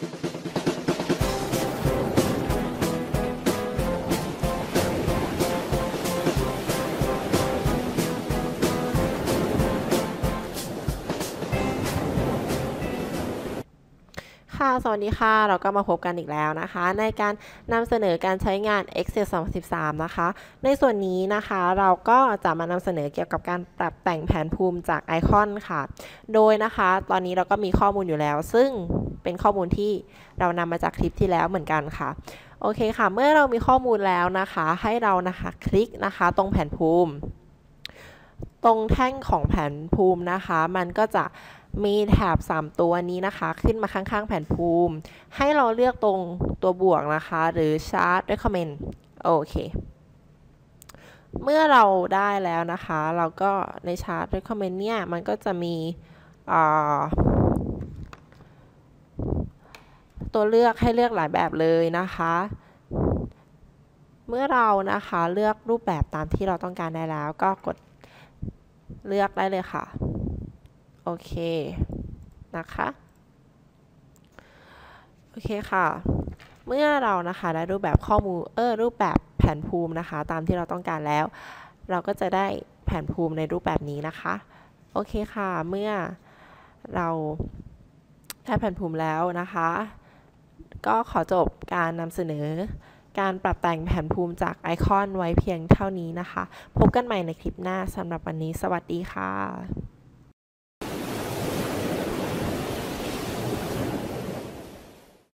ค่ะสวัสดีค่ะ เราก็มาพบกันอีกแล้วนะคะ ในการนำเสนอการใช้งาน Excel 2013 นะคะ ในส่วนนี้นะคะเราก็จะมานำเสนอเกี่ยวกับการปรับแต่งแผนภูมิจากไอคอนค่ะ โดยนะคะ ตอนนี้เราก็มีข้อมูลอยู่แล้ว ซึ่ง เป็นข้อมูลที่เรานำมาจากคลิปที่แล้วเหมือนกันค่ะ โอเคค่ะ เมื่อเรามีข้อมูลแล้วนะคะ ให้เรานะคะคลิกนะคะตรงแผนภูมิ ตรงแท่งของแผนภูมินะคะ มันก็จะมีแถบ 3 ตัวนี้นะคะ ขึ้นมาข้างๆ แผนภูมิ ให้เราเลือกตรงตัวบวกนะคะ หรือ Chart Recommend โอเค เมื่อเราได้แล้วนะคะ เราก็ใน Chart Recommend เนี่ย มันก็จะมี ตัวเลือกให้เลือกหลายแบบเลยนะคะ เมื่อเรานะคะเลือกรูปแบบตามที่เราต้องการได้แล้ว ก็กดเลือกได้เลยค่ะ โอเค นะคะ โอเคค่ะ เมื่อเรานะคะได้รูปแบบข้อมูล เออรูปแบบแผนภูมินะคะ ตามที่เราต้องการแล้ว เราก็จะได้แผนภูมิในรูปแบบนี้นะคะ โอเคค่ะ เมื่อเราได้แผนภูมิแล้วนะคะ ก็ขอจบการนำเสนอการปรับแต่งแผนภูมิจากไอคอนไว้เพียงเท่านี้นะคะ พบกันใหม่ในคลิปหน้าสำหรับวันนี้ สวัสดีค่ะ